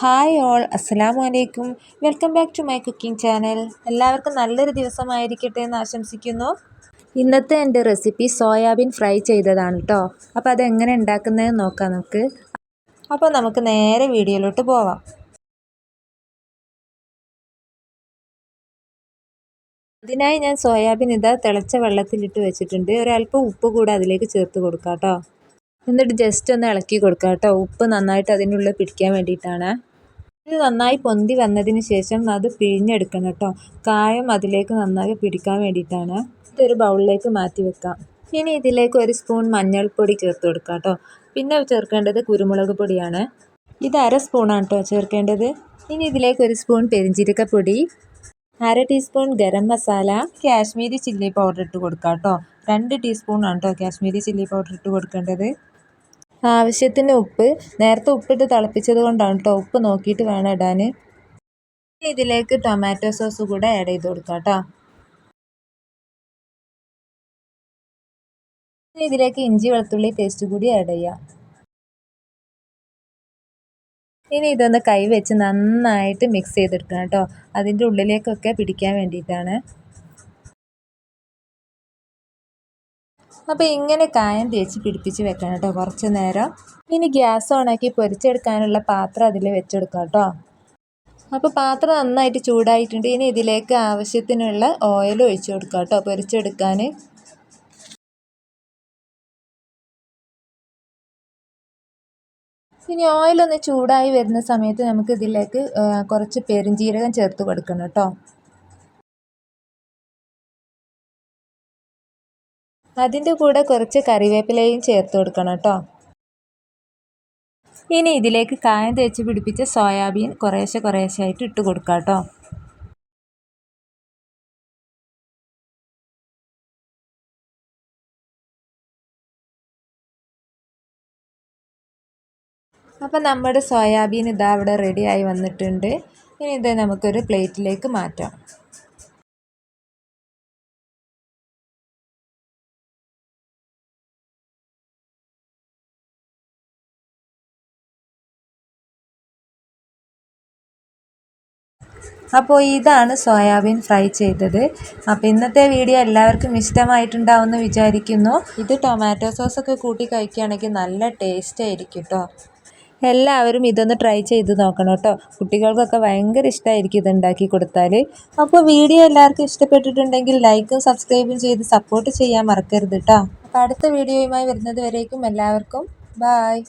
Hi all അസ്സലാമു അലൈക്കും. Welcome back to my cooking channel. എല്ലാവർക്കും നല്ലൊരു ദിവസമായിരിക്കട്ടെ എന്ന് ആശംസിക്കുന്നു. ഇന്നത്തെ എന്റെ റെസിപ്പി സോയാബീൻ ഫ്രൈ ചെയ്തതാണ് കേട്ടോ അപ്പോൾ അതെങ്ങനെ ഉണ്ടാക്കുന്നതെന്ന് നോക്കാം നമുക്ക്. അപ്പോൾ നമുക്ക് നേരെ വീഡിയോയിലോട്ട് പോവാം. അതിനായി ഞാൻ സോയാബീൻ ഇതാ തിളച്ച വെള്ളത്തിലിട്ട് വെച്ചിട്ടുണ്ട്. ഒരല്പം ഉപ്പ് കൂടെ അതിലേക്ക് ചേർത്ത് കൊടുക്കാം കേട്ടോ എന്നിട്ട് ജസ്റ്റ് ഒന്ന് ഇളക്കി കൊടുക്കുക കേട്ടോ ഉപ്പ് നന്നായിട്ട് അതിനുള്ളിൽ പിടിക്കാൻ വേണ്ടിയിട്ടാണ്. ഇത് നന്നായി പൊന്തി വന്നതിന് ശേഷം അത് പിഴിഞ്ഞെടുക്കണം കേട്ടോ. കായം അതിലേക്ക് നന്നായി പിടിക്കാൻ വേണ്ടിയിട്ടാണ്. ഇതൊരു ബൗളിലേക്ക് മാറ്റി വെക്കാം. ഇനി ഇതിലേക്ക് ഒരു സ്പൂൺ മഞ്ഞൾപ്പൊടി ചേർത്ത് കൊടുക്കാം കേട്ടോ. പിന്നെ ചേർക്കേണ്ടത് കുരുമുളക് പൊടിയാണ്. ഇത് അര സ്പൂണാണ് കേട്ടോ ചേർക്കേണ്ടത്. ഇനി ഇതിലേക്ക് ഒരു സ്പൂൺ പെരിഞ്ചീരക്കപ്പൊടി അര teaspoon garam masala Kashmiri chilli powder ഇട്ട് കൊടുക്കാം കേട്ടോ. രണ്ട് ടീസ്പൂണാണ് കേട്ടോ കാശ്മീരി ചില്ലി പൗഡർ ഇട്ട് കൊടുക്കേണ്ടത്. ആവശ്യത്തിന് ഉപ്പ്. നേരത്തെ ഉപ്പിട്ട് തിളപ്പിച്ചത് കൊണ്ടാണ് കേട്ടോ ഉപ്പ് നോക്കിയിട്ട് വേണം ഇടാൻ ഇതിലേക്ക് ടൊമാറ്റോ സോസ് കൂടെ ആഡ് ചെയ്ത് കൊടുക്കാം കേട്ടോ ഇതിലേക്ക് ഇഞ്ചി വെളുത്തുള്ളി പേസ്റ്റ് കൂടി ആഡ് ചെയ്യാം. ഇനി ഇതൊന്ന് കൈ വെച്ച് നന്നായിട്ട് മിക്സ് ചെയ്തെടുക്കണം കേട്ടോ അതിന്റെ ഉള്ളിലേക്കൊക്കെ പിടിക്കാൻ വേണ്ടിയിട്ടാണ്. അപ്പോൾ ഇങ്ങനെ കായം തേച്ച് പിടിപ്പിച്ച് വെക്കണം കേട്ടോ കുറച്ച് നേരം. ഇനി ഗ്യാസ് ഓണാക്കി പൊരിച്ചെടുക്കാനുള്ള പാത്രം അതിൽ വെച്ചെടുക്കാം കേട്ടോ. അപ്പോൾ പാത്രം നന്നായിട്ട് ചൂടായിട്ടുണ്ട്. ഇനി ഇതിലേക്ക് ആവശ്യത്തിനുള്ള ഓയിൽ ഒഴിച്ച് കൊടുക്കാം കേട്ടോ പൊരിച്ചെടുക്കാൻ. ഇനി ഓയിലൊന്ന് ചൂടായി വരുന്ന സമയത്ത് നമുക്ക് ഇതിലേക്ക് കുറച്ച് പെരുംജീരകം ചേർത്ത് കൊടുക്കണം കേട്ടോ. അതിന്റെ കൂടെ കുറച്ച് കറിവേപ്പിലയും ചേർത്ത് കൊടുക്കണം കേട്ടോ. ഇനി ഇതിലേക്ക് കായം തേച്ച് പിടിപ്പിച്ച സോയാബീൻ കുറേശ്ശെ കുറേശ്ശെ ആയിട്ട് ഇട്ട് കൊടുക്കാം കേട്ടോ. അപ്പം നമ്മുടെ സോയാബീൻ ഇതാ അവിടെ റെഡി ആയി വന്നിട്ടുണ്ട്. ഇനി ഇത് നമുക്കൊരു പ്ലേറ്റിലേക്ക് മാറ്റാം. അപ്പോൾ ഇതാണ് സോയാബീൻ ഫ്രൈ ചെയ്തത്. അപ്പോൾ ഇന്നത്തെ വീഡിയോ എല്ലാവർക്കും ഇഷ്ടമായിട്ടുണ്ടാവുമെന്ന് വിചാരിക്കുന്നു. ഇത് ടൊമാറ്റോ സോസൊക്കെ കൂട്ടി കഴിക്കുകയാണെങ്കിൽ നല്ല ടേസ്റ്റ് ആയിരിക്കും കേട്ടോ എല്ലാവരും ഇതൊന്ന് ട്രൈ ചെയ്ത് നോക്കണം കേട്ടോ കുട്ടികൾക്കൊക്കെ ഭയങ്കര ഇഷ്ടമായിരിക്കും ഇത് ഉണ്ടാക്കി കൊടുത്താൽ അപ്പോൾ വീഡിയോ എല്ലാവർക്കും ഇഷ്ടപ്പെട്ടിട്ടുണ്ടെങ്കിൽ ലൈക്കും സബ്സ്ക്രൈബും ചെയ്ത് സപ്പോർട്ട് ചെയ്യാൻ മറക്കരുത് കേട്ടോ അപ്പോൾ അടുത്ത വീഡിയോയുമായി വരുന്നത് വരേക്കും എല്ലാവർക്കും. ബായ്.